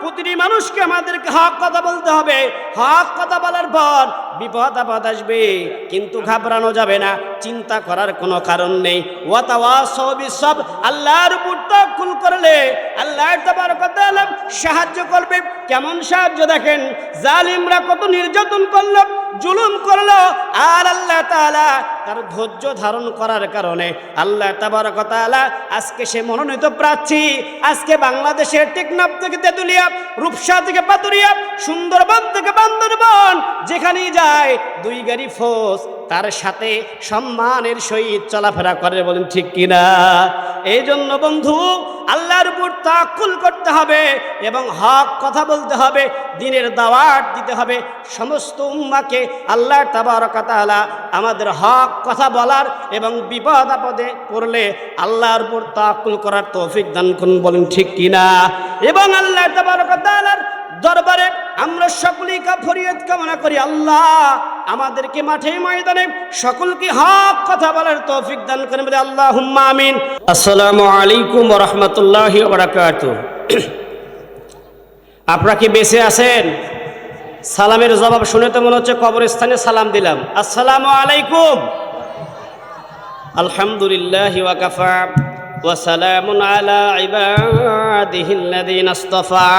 প্রতিটি মানুষকে আমাদেরকে হক কথা বলতে হবে। হক কথা বলার পর বিপদ আপদ আসবে, কিন্তু ঘাবড়ানো যাবে না, চিন্তা করার কোনো কারণ নেই। সব আল্লাহর উপর তাকুল করলে আল্লাহ তাআলা সাহায্য করবে। কেমন সাহায্য দেখেন, জালিমরা কত নির্যাতন করল জুলুম করল আর আল্লাহ তাআলা তার ধৈর্য ধারণ করার কারণে আল্লাহ তাবারক তাআলা আজকে সে মনোনীত প্রার্থী, আজকে বাংলাদেশের টেকনাফ থেকে তেতুলিয়া, রূপসা থেকে পাতুরিয়া, সুন্দরবন থেকে বান্দরবন যেখানেই যায় দুই গাড়ি ফোর্স তার সাথে সম্মানের সহিত চলাফেরা করে বলেন ঠিক কিনা? এই জন্য বন্ধু, আল্লাহর উপর তাকুল করতে হবে এবং হক কথা বলতে হবে, দিনের দাওয়াত দিতে হবে। সমস্ত উম্মাকে আল্লাহ তাবারকাতালা আমাদের হক কথা বলার এবং বিপদ আপদে পড়লে আল্লাহর উপর তাকুল করার তৌফিক দান করুন, বলেন ঠিক কিনা? এবং আল্লাহ তাবারকাতালার দরবারে আমরা সকলেই কাফরিয়ত কামনা করি, আল্লাহ আমাদেরকে মাঠে ময়দানে সকলকে হক কথা বলার তৌফিক দান করেন বলে আল্লাহ আমিন। আসসালামু আলাইকুম রহমতুল্লাহ বারাকাত আপনারা কি বেঁচে আছেন? সালামের জবাব শুনে তো মনে হচ্ছে কবরস্থানে সালাম দিলাম। আসসালামু আলাইকুম। আলহামদুলিল্লাহ ওয়াকাফা ওয়াসালামুন আলা ইবাদিহিল্লাযীনা ইসতাফা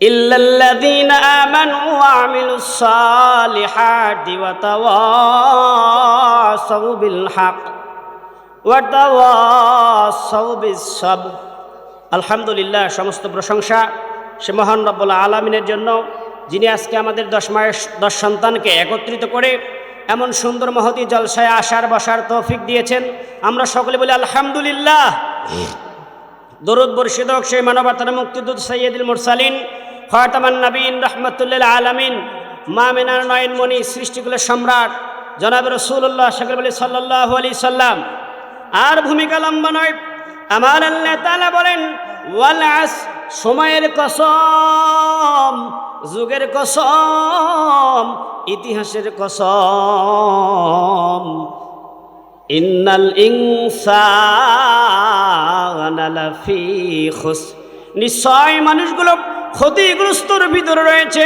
إلا الذين آمنوا وعملوا الصالحات وتواصوا بالحق وتواصوا بالصبر আলহামদুলিল্লাহ সমস্ত প্রশংসা সে মহান রব্বুল আলমিনের জন্য যিনি আজকে আমাদের দশ মায়ের দশ সন্তানকে একত্রিত করে এমন সুন্দর মহতি জলসায় আসার বসার তৌফিক দিয়েছেন আমরা সকলে বলি আলহামদুলিল্লাহ দরুদ বর্ষিত হোক সেই মানবতার মুক্তিদুদ সৈয়দুল মুরসালিন খতামান নবীন রহমতুল্লাহ আলমিন। মা মিনার নয়নমণি সৃষ্টিগুলোর সম্রাট। জনাব রসুল্লাহ সকল বলি সাল্লাহ আলি সাল্লাম। আর ভূমিকা লম্বা নয়। আমার তালা বলেন, ওয়াল আস, সময়ের কসম, যুগের কসম, ইতিহাসের কসম। ইন্নাল খুস নিশ্চয় মানুষগুলো ক্ষতিগ্রস্তর ভিতরে রয়েছে।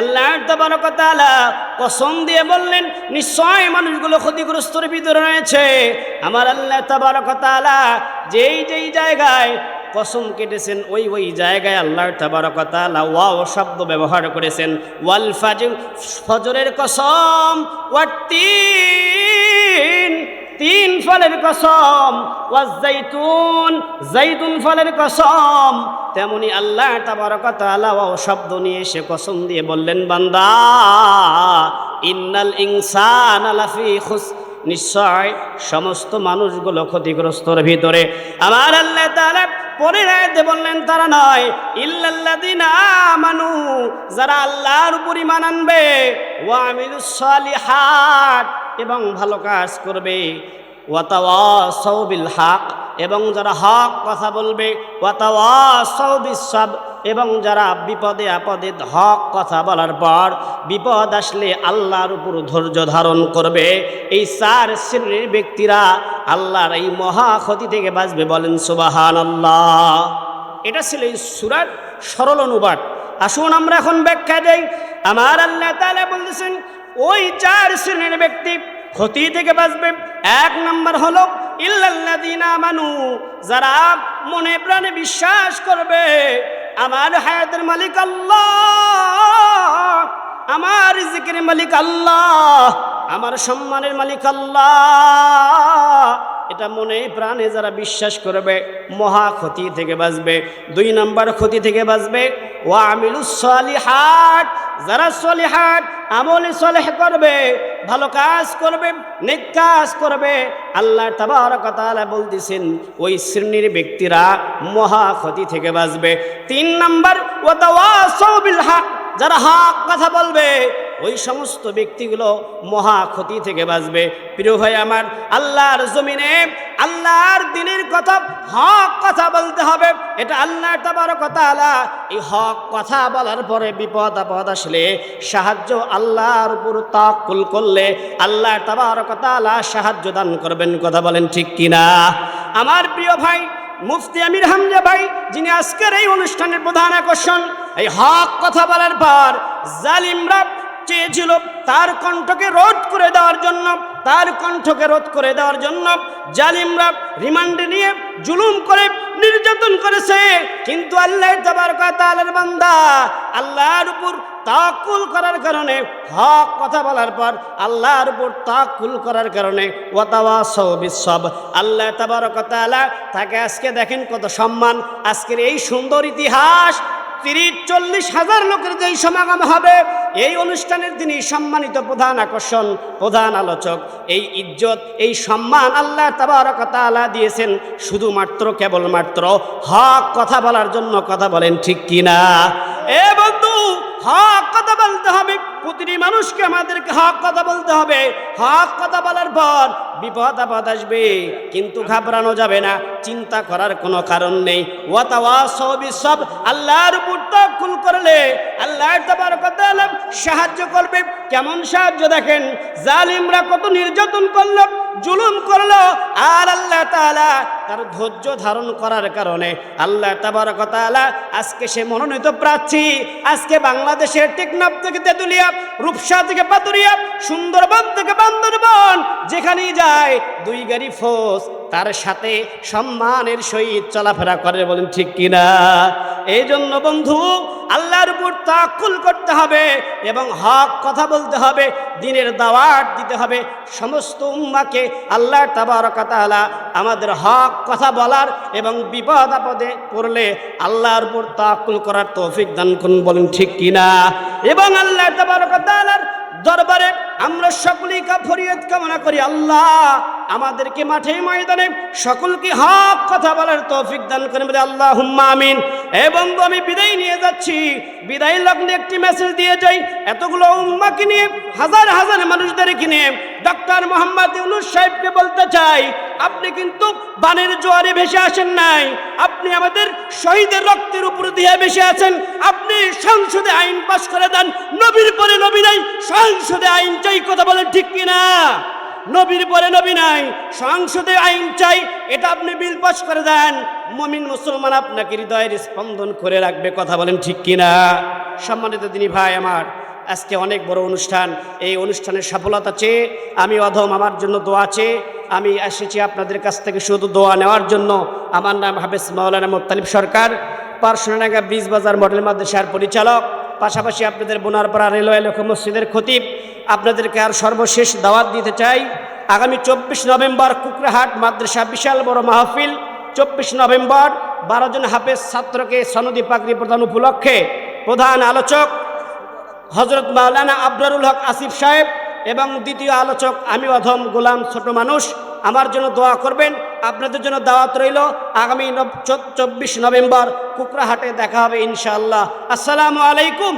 আল্লাহ তাআলা কসম দিয়ে বললেন, নিশ্চয় মানুষগুলো ক্ষতিগ্রস্তর ভিতরে রয়েছে। আমার আল্লাহ তাআলা যেই যেই জায়গায় কসম কেটেছেন, ওই ওই জায়গায় আল্লাহর তাবারকতালা ওয়াও শব্দ ব্যবহার করেছেন। ওয়াল ফাজির, ফজরের কসম, ওয়াত্তিন। তিন ফলের কসম ওয়াজাইতুন জাইতুন ফলের কসম। তেমনি আল্লাহ তাবারকতালা ওয়াও শব্দ নিয়ে সে কসম দিয়ে বললেন, বান্দা, ইন্নাল ইনসান আলাফি খুস। নিশ্চয় সমস্ত মানুষগুলো ক্ষতিগ্রস্তর ভিতরে। আমার আল্লাহ তাআলা পরে আয়াতে বললেন, তারা নয়। ইল্লাল্লাদিন আমানু, যারা আল্লাহর উপর ঈমান আনবে, ওয়া আমিলুস সালিহাত, এবং ভালো কাজ করবে। ওয়াতাওয়াসাউ বিল হক, এবং যারা হক কথা বলবে ওয়াতাওয়াসাউ বিসব এবং যারা বিপদে আপদে হক কথা বলার পর বিপদ আসলে আল্লাহর উপর ধৈর্য ধারণ করবে। এই চার শ্রেণির ব্যক্তিরা আল্লাহর এই মহা ক্ষতি থেকে বাঁচবে বলেন সুবাহান আল্লাহ এটা ছিল এই সুরার সরল অনুবাদ। আসুন আমরা এখন ব্যাখ্যা দেই। আমার আল্লাহ তাআলা বলতেছেন, ওই চার শ্রেণির ব্যক্তি ক্ষতি থেকে বাঁচবে। এক নম্বর হলো, ইল্লাল্লাযীনা আমানু, যারা মনে প্রাণে বিশ্বাস করবে আমার হায়াতের মালিক আল্লাহ, আমার জিকের মালিক আল্লাহ, আমার সম্মানের মালিক আল্লাহ। এটা মনে প্রাণে যারা বিশ্বাস করবে, মহা ক্ষতি থেকে বাঁচবে। দুই নাম্বার ক্ষতি থেকে বাঁচবে। ও আমিলুসালিহাট যারা সলিহাত আমলি সলেহ করবে, ভালো কাজ করবে, নেক কাজ করবে, আল্লাহ তাবার কথা বলতেছেন, ওই শ্রেণির ব্যক্তিরা মহা ক্ষতি থেকে বাঁচবে। তিন নম্বর ও তো বিল হাক, যারা হক কথা বলবে ওই সমস্ত ব্যক্তিগুলো মহা ক্ষতি থেকে বাঁচবে। প্রিয় ভাই আমার, আল্লাহর জমিনে আল্লাহর দিনের কথা, হক কথা বলতে হবে। এটা আল্লাহ কথা তাআলা এই হক কথা বলার পরে বিপদ আপদ আসলে সাহায্য আল্লাহর উপর তাকুল করলে আল্লাহ কথা তাআলা সাহায্য দান করবেন, কথা বলেন ঠিক কিনা? আমার প্রিয় ভাই, মুফতি আমির হামজা ভাই, যিনি আজকের এই অনুষ্ঠানের প্রধান আকর্ষণ, এই হক কথা বলার পর জালিমরা চেয়েছিল, তার কণ্ঠকে রোধ করে দেওয়ার জন্য, তার কণ্ঠকে রোধ করে দেওয়ার জন্য জালিমরা রিমান্ডে নিয়ে জুলুম করে, নির্যাতন করেছে। কিন্তু আল্লাহ তাবারকাতালের বান্দা আল্লাহর উপর তাকুল করার কারণে, হক কথা বলার পর আল্লাহর উপর তাকুল করার কারণে ওয়াতাওয়াসাউ বিসব আল্লাহ তাবারকাতালা তাকে আজকে দেখেন কত সম্মান। আজকের এই সুন্দর ইতিহাস তিরিশ, চল্লিশ হাজার লোকের যেই সমাগম হবে এই অনুষ্ঠানের তিনি সম্মানিত প্রধান আকর্ষণ, প্রধান আলোচক। এই ইজ্জত, এই সম্মান আল্লাহ তাবারকতালা দিয়েছেন শুধুমাত্র, কেবলমাত্র। হক কথা বলার জন্য কথা বলেন ঠিক কিনা? এ বন্ধু, হক কথা বলতে হবে। প্রতিটি মানুষকে আমাদেরকে হক কথা বলতে হবে। হক কথা বলার পর বিপদ আপদ আসবে, কিন্তু ঘাবড়ানো যাবে না। চিন্তা করার কোনো কারণ নেই। ওয়াতাওয়াসাউ বিসব আল্লাহর উপর তাওয়াক্কুল করলে আল্লাহ তাবারকাতালা সাহায্য করবে। কেমন সাহায্য দেখেন? জালিমরা কত নির্যাতন করল, জুলুম করল, আর আল্লাহ তাআলা তার ধৈর্য ধারণ করার কারণে আল্লাহ তাবারকাতালা আজকে সে মনোনীত প্রার্থী। আজকে বাংলাদেশের টেকনাফ থেকে তেতুলিয়া, রূপসা থেকে পাতুরিয়া, সুন্দরবন থেকে বান্দরবন যেখানেই যায় দুই গাড়ি ফোর্স তার সাথে সম্মানের সহিত চলাফেরা করে বলেন ঠিক কিনা? এই জন্য বন্ধু, আল্লাহর উপর তাকুল করতে হবে এবং হক কথা বলতে হবে, দিনের দাওয়াত দিতে হবে। সমস্ত উম্মাকে আল্লাহ তাবারকাতালা আমাদের হক কথা বলার এবং বিপদ আপদে পড়লে আল্লাহর উপর তাকুল করার তৌফিক দান করুন বলেন ঠিক কিনা? এবং আল্লাহ তাবারকাতালার দরবারে আমরা সকলেই কা ফরিয়াদ কামনা করি, আল্লাহ আমাদেরকে মাঠে ময়দানে সকলকে হক কথা বলার তৌফিক দান করেন বলে আল্লাহ হুম্মা আমিন এবং আমি বিদায় নিয়ে যাচ্ছি। বিদায় লগ্নে একটি মেসেজ দিয়ে যাই। এতগুলো উম্মাকে নিয়ে, হাজার হাজার মানুষদেরকে নিয়ে ডক্টর মোহাম্মদ ইউনুস সাহেবকে বলতে চাই, আপনি কিন্তু বানের জোয়ারে ভেসে আসেন নাই। আপনি আমাদের শহীদের রক্তের উপর দিয়ে ভেসে আছেন। আপনি সংসদে আইন পাশ করে দেন। নবীর পরে নবী নাই, সংসদে আইন চাই কথা বলেন ঠিক কিনা? নবীর পরে নবী নাই, সংসদে আইন চাই, এটা আপনি বিল পাশ করে দেন। মমিন মুসলমান আপনাকে হৃদয়ের স্পন্দন করে রাখবে, কথা বলেন ঠিক কিনা? সম্মানিত দিনী ভাই আমার, আজকে অনেক বড় অনুষ্ঠান, এই অনুষ্ঠানের সফলতা চেয়ে আমি অধম, আমার জন্য দোয়া চেয়ে আমি এসেছি আপনাদের কাছ থেকে শুধু দোয়া নেওয়ার জন্য। আমার নাম হাফেজ মাওলানা মোত্তালিব সরকার পার্শ্বনাগা ব্রিজ বাজার মডেল মাদ্রাসার পরিচালক। পাশাপাশি আপনাদের বোনারপাড়া রেলওয়ে লক্ষ্য মসজিদের খতিব, আপনাদেরকে আর সর্বশেষ দাওয়াত দিতে চাই। আগামী চব্বিশ নভেম্বর কুকরাহাট মাদ্রাসা বিশাল বড় মাহফিল। চব্বিশ নভেম্বর বারো জন হাফেজ ছাত্রকে সনদি পাগড়ি প্রদান উপলক্ষে প্রধান আলোচক হজরত মাওলানা আবরারুল হক আসিফ সাহেব এবং দ্বিতীয় আলোচক আমি অধম গোলাম ছোট মানুষ। আমার জন্য দোয়া করবেন। আপনাদের জন্য দাওয়াত রইল। আগামী চব্বিশ নভেম্বর কুকরাহাটে দেখা হবে ইনশাআল্লাহ। আসসালামু আলাইকুম।